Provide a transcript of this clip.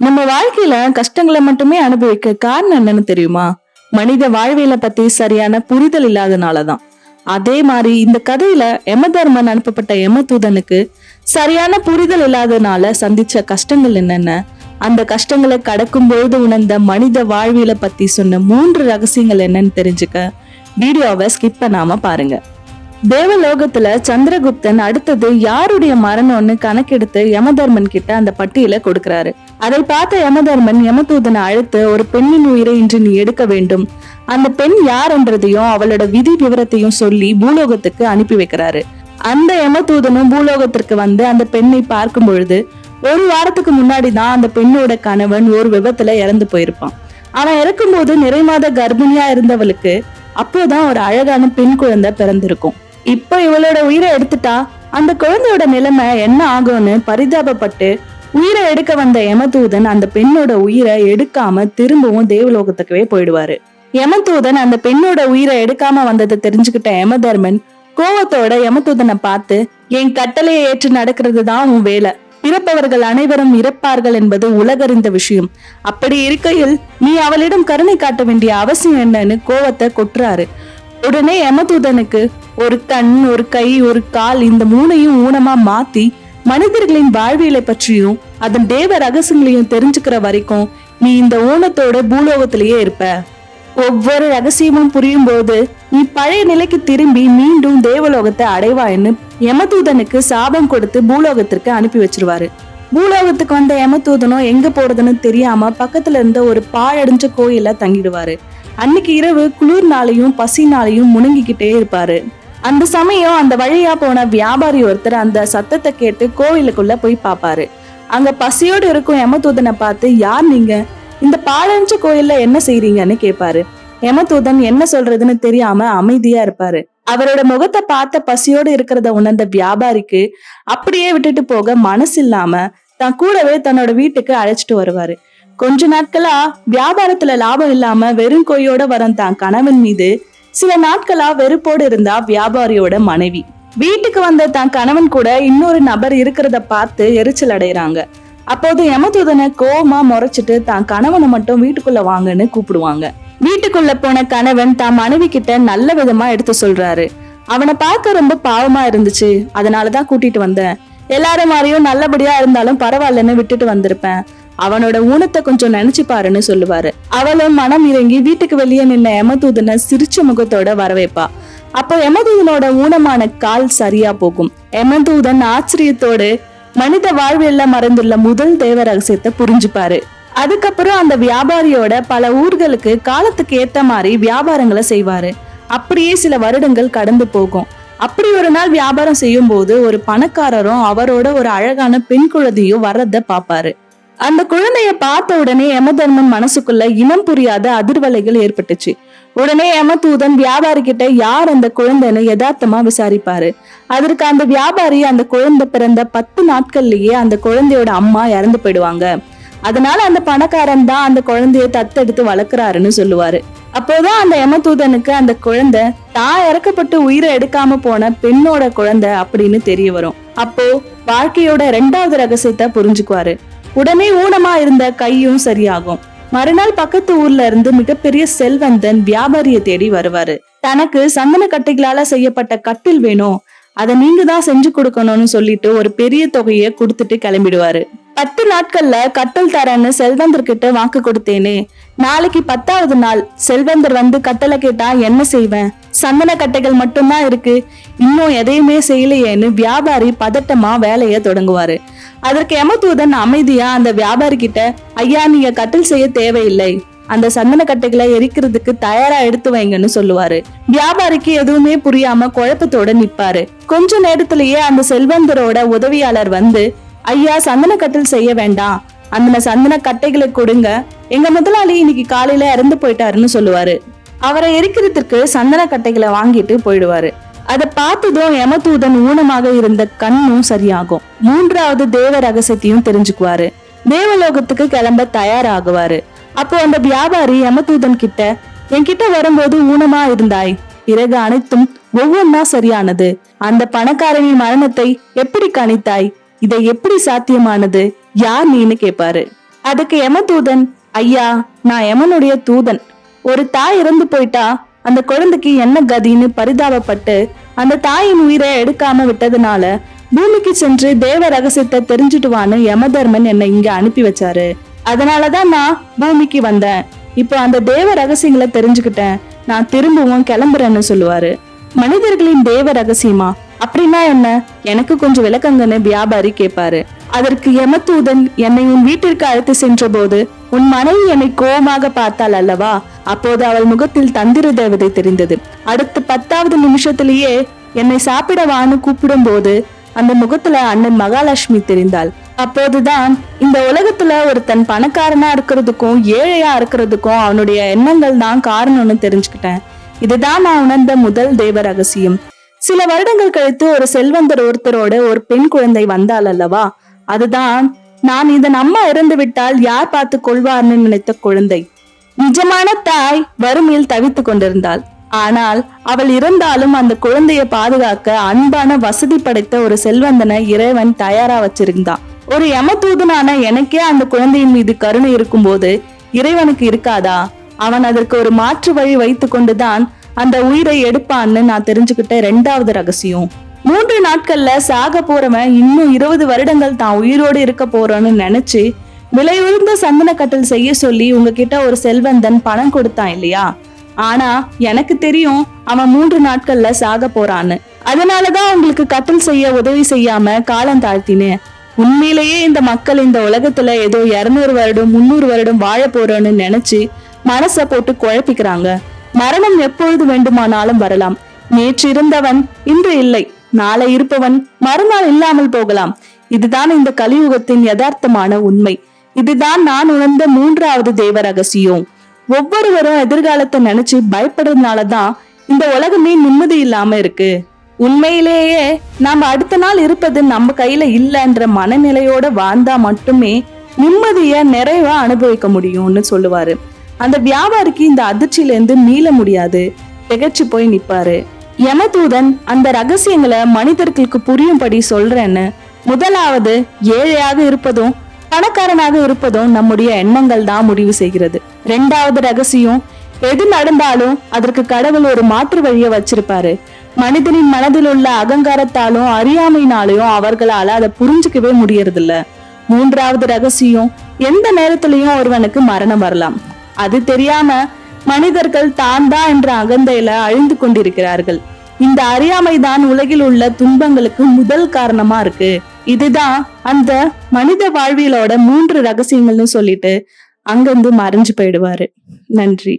நம்ம வாழ்க்கையில கஷ்டங்களை மட்டுமே அனுபவிக்க காரணம் என்னன்னு தெரியுமா? மனித வாழ்வியல பத்தி சரியான புரிதல் இல்லாதனாலதான். அதே மாதிரி இந்த கதையில யமதர்மன் அனுப்பப்பட்ட யமதூதனுக்கு சரியான புரிதல் இல்லாதனால சந்திச்ச கஷ்டங்கள் என்னென்ன? அந்த கஷ்டங்களை கடக்கும் பொழுது உணர்ந்த மனித வாழ்வியல பத்தி சொன்ன மூன்று ரகசியங்கள் என்னன்னு தெரிஞ்சுக்க. வீடியோவை ஸ்கிப் பண்ணாம பாருங்க. தேவலோகத்துல சந்திரகுப்தன் அடுத்தது யாருடைய மரணம்னு கணக்கெடுத்து யமதர்மன் கிட்ட அந்த பட்டியல கொடுக்கறாரு. அதை பார்த்த யமதர்மன் யமதூதனை அழுத்து ஒரு பெண்ணின் உயிரை இன்று நீ எடுக்க வேண்டும். அந்த பெண் யார்ன்றதையும் அவளோட விதி விவரத்தையும் சொல்லி பூலோகத்துக்கு அனுப்பி வைக்கிறாரு. அந்த யமதூதனும் பூலோகத்திற்கு வந்து அந்த பெண்ணை பார்க்கும் பொழுது ஒரு வாரத்துக்கு முன்னாடி தான் அந்த பெண்ணோட கணவன் ஒரு விபத்துல இறந்து போயிருப்பான். அவன் இறக்கும்போது நிறைமாத கர்ப்பிணியா இருந்தவளுக்கு அப்போதான் ஒரு அழகான பெண் குழந்தை பிறந்திருக்கும். இப்போ இவளோட உயிரை எடுத்துட்டா அந்த குழந்தையோட நிலைமை என்ன ஆகும்னு பரிதாபப்பட்டு உயிரை எடுக்க வந்த யமதூதன் அந்த பெண்ணோட உயிரை எடுக்காம திரும்பவும் தேவலோகத்துக்கவே போயிடுவாரு. யமதூதன் அந்த பெண்ணோட உயிரை எடுக்காம வந்ததை தெரிஞ்சுக்கிட்ட யமதர்மன் கோவத்தோட யமதூதனை பார்த்து என் கட்டளையை ஏற்று நடக்கிறது தான் உன் வேலை. பிறப்பவர்கள் அனைவரும் இறப்பார்கள் என்பது உலகறிந்த விஷயம். அப்படி இருக்கையில் நீ அவளிடம் கருணை காட்ட வேண்டிய அவசியம் என்னன்னு கோவத்தை கொட்டுறாரு. உடனே யமதூதனுக்கு ஒரு கண் ஒரு கை ஒரு கால் இந்த மூணையும் ஊனமா மாத்தி மனிதர்களின் வாழ்வியலை பற்றியும் அதன் தேவ ரகசியங்களையும் தெரிஞ்சுக்கிற வரைக்கும் நீ இந்த ஊனத்தோட பூலோகத்திலேயே இருப்ப. ஒவ்வொரு ரகசியமும் புரியும் போது நீ பழைய நிலைக்கு திரும்பி மீண்டும் தேவலோகத்தை அடைவாய்ன்னு யமதூதனுக்கு சாபம் கொடுத்து பூலோகத்திற்கு அனுப்பி வச்சிருவாரு. பூலோகத்துக்கு வந்த யமதூதனும் எங்க போறதுன்னு தெரியாம பக்கத்துல இருந்த ஒரு பாழடைஞ்ச கோயில தங்கிடுவாரு. அன்னைக்கு இரவு குளிர்னாலையும் பசினாலையும் முணங்கிக்கிட்டே இருப்பாரு. அந்த சமயம் அந்த வழியா போன வியாபாரி ஒருத்தர் அந்த சத்தத்தை கேட்டு கோவிலுக்குள்ள போய் பார்ப்பாரு. அங்க பசியோடு இருக்கும் யமதூதனை பார்த்து யார் நீங்க? இந்த பாழஞ்ச கோயில்ல என்ன செய்றீங்கன்னு கேட்பாரு. யமதூதன் என்ன சொல்றதுன்னு தெரியாம அமைதியா இருப்பாரு. அவரோட முகத்தை பார்த்த பசியோடு இருக்கிறத உணர்ந்த வியாபாரிக்கு அப்படியே விட்டுட்டு போக மனசு இல்லாம தான் கூடவே தன்னோட வீட்டுக்கு அழைச்சிட்டு வருவாரு. கொஞ்ச நாட்களா வியாபாரத்துல லாபம் இல்லாம வெறும் கொய்யோட வரும் தான் கணவன் மீது. சில நாட்களா வெறுப்போடு இருந்தா வியாபாரியோட மனைவி. வீட்டுக்கு வந்த தான் கணவன் கூட இன்னொரு நபர் இருக்கிறத பார்த்து எரிச்சல் அடைறாங்க. அப்போது யமதூதனை கோபமா முறைச்சிட்டு தான் கணவனை மட்டும் வீட்டுக்குள்ள வாங்கன்னு கூப்பிடுவாங்க. வீட்டுக்குள்ள போன கணவன் தான் மனைவி கிட்ட நல்ல விதமா எடுத்து சொல்றாரு. அவனை பார்க்க ரொம்ப பாவமா இருந்துச்சு. அதனாலதான் கூட்டிட்டு வந்தேன். எல்லாரும் மாதிரியும் நல்லபடியா இருந்தாலும் பரவாயில்லன்னு விட்டுட்டு வந்திருப்பேன். அவனோட ஊனத்தை கொஞ்சம் நினைச்சு பாருன்னு சொல்லுவாரு. அவளும் மனம் இறங்கி வீட்டுக்கு வெளியே நின்ன எமதூதனை சிரிச்ச முகத்தோட வரவேப்பா. அப்போ யமதூதனோட ஊனமான கால் சரியா போகும். எமதூதன் ஆச்சரியத்தோடு மனித வாழ்வியல்ல மறந்துள்ள முதல் தேவ ரகசியத்தை புரிஞ்சுப்பாரு. அதுக்கப்புறம் அந்த வியாபாரியோட பல ஊர்களுக்கு காலத்துக்கு ஏத்த மாதிரி வியாபாரங்களை செய்வாரு. அப்படியே சில வருடங்கள் கடந்து போகும். அப்படி ஒரு நாள் வியாபாரம் செய்யும் போது ஒரு பணக்காரரும் அவரோட ஒரு அழகான பெண் குழந்தையும் வர்றத பாப்பாரு அந்த குழந்தைய பார்த்த உடனே யமதர்மன் மனசுக்குள்ள இனம் புரியாத அதிர்வலைகள் ஏற்பட்டுச்சு. உடனே யமதூதன் வியாபாரி கிட்ட யார் அந்த குழந்தைன்னு யதார்த்தமா விசாரிப்பாரு. அதற்கு அந்த வியாபாரி அந்த குழந்தை பிறந்த பத்து நாட்கள்லயே அந்த குழந்தையோட அம்மா இறந்து போயிடுவாங்க. அதனால அந்த பணக்காரன் தான் அந்த குழந்தைய தத்தெடுத்து வளர்க்குறாருன்னு சொல்லுவாரு. அப்போதான் அந்த யமதூதனுக்கு அந்த குழந்தை தான் இறக்கப்பட்டு உயிரை எடுக்காம போன பெண்ணோட குழந்தை அப்படின்னு தெரிய வரும். அப்போ வாழ்க்கையோட ரெண்டாவது ரகசியத்தை புரிஞ்சுக்குவாரு. உடனே ஊனமா இருந்த கையும் சரியாகும். மறுநாள் பக்கத்து ஊர்ல இருந்து மிகப்பெரிய செல்வந்தன் வியாபாரிய தேடி வருவாரு. தனக்கு சந்தன கட்டைகளால செய்யப்பட்ட கட்டில் வேணும். அதை நீங்க தான் செஞ்சு கொடுக்கணும்னு சொல்லிட்டு ஒரு பெரிய தொகையை கொடுத்துட்டு கிளம்பிடுவாரு. பத்து நாட்கள்ல கட்டல் தரேன்னு செல்வந்தர் கிட்ட வாக்கு கொடுத்தேனே. நாளைக்கு பத்தாவது நாள் செல்வந்தர் வந்து கட்டளை கேட்டா என்ன செய்வேன்? சந்தன கட்டைகள் மட்டும்தான் இருக்கு. இன்னும் எதையுமே செய்யலையேன்னு வியாபாரி பதட்டமா வேலைய தொடங்குவாரு. அதற்கு யமதூதன் அமைதியா அந்த வியாபாரி கிட்ட ஐயா நீங்க கட்டில் செய்ய தேவையில்லை. அந்த சந்தன கட்டைகளை எரிக்கிறதுக்கு தயாரா எடுத்து வைங்கன்னு சொல்லுவாரு. வியாபாரிக்கு எதுவுமே புரியாம குழப்பத்தோட நிப்பாரு கொஞ்ச நேரத்திலேயே அந்த செல்வந்தரோட உதவியாளர் வந்து ஐயா சந்தன கட்டில் செய்ய வேண்டாம். அந்த சந்தன கட்டைகளை கொடுங்க. எங்க முதலாளி இன்னைக்கு காலையில இறந்து போயிட்டாருன்னு சொல்லுவாரு. அவரை எரிக்கிறதுக்கு சந்தன கட்டைகளை வாங்கிட்டு போயிடுவாரு. அதை பார்த்ததும் யமதூதன் ஊனமாக இருந்த கண்ணும் சரியாகும். மூன்றாவது தேவ ரகசியத்தையும் தெரிஞ்சுக்குவாரு. தேவலோகத்துக்கு கிளம்ப தயாராகுவாரு. அப்போ அந்த வியாபாரி யமதூதன் கிட்ட என்கிட்ட வரும்போது ஊனமா இருந்தாய். பிறகு அனைத்தும் ஒவ்வொன்னா சரியானது. அந்த பணக்காரனின் மரணத்தை எப்படி கணித்தாய்? இதை எப்படி சாத்தியமானது? யார் நீன்னு கேட்பாரு அதுக்கு யமதூதன் ஐயா நான் யமனுடைய தூதன். ஒரு தாய் இறந்து போயிட்டா அந்த குழந்தைக்கு என்ன கதின்னு பரிதாபப்பட்டு அந்த தாயின் உயிரை எடுக்காம விட்டதுனால பூமிக்கு சென்று தேவ ரகசியத்தை தெரிஞ்சுட்டு வான்னு யமதர்மன் என்னை இங்க அனுப்பி வச்சாரு. அதனாலதான் நான் பூமிக்கு வந்தேன். இப்போ அந்த தேவ ரகசியங்களை தெரிஞ்சுக்கிட்டேன். நான் திரும்பவும் கிளம்புறேன்னு சொல்லுவாரு. மனிதர்களின் தேவ ரகசியமா? அப்படின்னா என்ன? எனக்கு கொஞ்சம் விளக்கங்கன்னு வியாபாரி கேட்பாரு அதற்கு யமதூதன் என்னை உன் வீட்டிற்கு அழைத்து சென்ற போது உன் மனைவி என்னை கோபமாக பார்த்தாள் அல்லவா? அப்போது அவள் முகத்தில் தந்திர தேவதை தெரிந்தது. அடுத்த பத்தாவது நிமிஷத்திலேயே என்னை சாப்பிட வான்னு கூப்பிடும் போது அந்த முகத்துல அண்ணன் மகாலட்சுமி தெரிந்தாள். அப்போதுதான் இந்த உலகத்துல ஒருத்தன் பணக்காரனா இருக்கிறதுக்கும் ஏழையா இருக்கிறதுக்கும் அவனுடைய எண்ணங்கள் தான் காரணம்னு தெரிஞ்சுக்கிட்டேன். இதுதான் நான் உணர்ந்த முதல் தேவ ரகசியம். சில வருடங்கள் கழித்து ஒரு செல்வந்தர் ஒருத்தரோட ஒரு பெண் குழந்தை வந்தாள் அல்லவா? அதுதான் நான் இதன் அம்மா இறந்து விட்டால் யார் பார்த்து கொள்வார்னு நினைத்த குழந்தை. நிஜமான தாய் வறுமையில் தவித்துக் கொண்டிருந்தாள். ஆனால் அவள் இருந்தாலும் அந்த குழந்தையை பாதுகாக்க அன்பான வசதி படைத்த ஒரு செல்வந்தனை இறைவன் தயாரா வச்சிருந்தான் ஒரு யமதூதனான எனக்கே அந்த குழந்தையின் மீது கருணை இருக்கும்போது இறைவனுக்கு இருக்காதா? அவன் அதற்கு ஒரு மாற்று வழி வைத்து கொண்டுதான் அந்த உயிரை எடுப்பான்னு நான் தெரிஞ்சுக்கிட்ட ரெண்டாவது ரகசியம். மூன்று நாட்கள்ல சாக போறவன் இன்னும் இருபது வருடங்கள் தான் உயிரோடு இருக்க போறோன்னு நினைச்சு விலை உயர்ந்த சந்தன கட்டல் செய்ய சொல்லி உங்ககிட்ட ஒரு செல்வந்தன் பணம் கொடுத்தான் இல்லையா? ஆனா எனக்கு தெரியும் அவன் மூன்று நாட்கள்ல சாக போறான்னு. அதனாலதான் உங்களுக்கு கட்டல் செய்ய உதவி செய்யாம காலம் தாழ்த்தினேன் உண்மையிலேயே இந்த மக்கள் இந்த உலகத்துல ஏதோ இருநூறு வருடம் முன்னூறு வருடம் வாழ போறோன்னு நினைச்சு மனச போட்டு குழப்பிக்கிறாங்க. மரணம் எப்பொழுது வேண்டுமானாலும் வரலாம். நேற்று இருந்தவன் இன்று இல்லை. நாளை இருப்பவன் மறுநாள் இல்லாமல் போகலாம். இதுதான் இந்த கலியுகத்தின் யதார்த்தமான உண்மை. இதுதான் நான் உணர்ந்த மூன்றாவது தேவ ரகசியம். ஒவ்வொருவரும் எதிர்காலத்தை நினைச்சு பயப்படுறதுனாலதான் இந்த உலகமே நிம்மதி இல்லாம இருக்கு. உண்மையிலேயே நாம அடுத்த நாள் இருப்பது நம்ம கையில இல்லைன்ற மனநிலையோட வாழ்ந்தா மட்டுமே நிம்மதிய நிறைவா அனுபவிக்க முடியும்னு சொல்லுவாரு. அந்த வியாபாரிக்கு இந்த அதிர்ச்சியிலேருந்து மீள முடியாது. திகச்சு போய் நிப்பாரு யமதூதன் அந்த ரகசியங்களை மனிதர்களுக்கு புரியும்படி சொல்றேன்னு முதலாவது ஏழையாக இருப்பதும் பணக்காரனாக இருப்பதும் நம்முடைய எண்ணங்கள் தான் முடிவு செய்கிறது. ரெண்டாவது ரகசியம் எது நடந்தாலும் அதற்கு கடவுள் ஒரு மாற்று வழியை வச்சிருப்பாரு. மனிதனின் மனதில் உள்ள அகங்காரத்தாலும் அறியாமையினாலையும் அவர்களால அதை புரிஞ்சுக்கவே முடியறதில்ல. மூன்றாவது ரகசியம் எந்த நேரத்திலையும் ஒருவனுக்கு மரணம் வரலாம். அது தெரியாம மனிதர்கள் தான் தான் என்ற அகந்தையில அழிந்து கொண்டிருக்கிறார்கள். இந்த அறியாமைதான் உலகில் உள்ள துன்பங்களுக்கு முதல் காரணமா இருக்கு. இதுதான் அந்த மனித வாழ்வியலோட மூன்று ரகசியங்கள்னு சொல்லிட்டு அங்கிருந்து மறைஞ்சு போயிடுவாரு. நன்றி.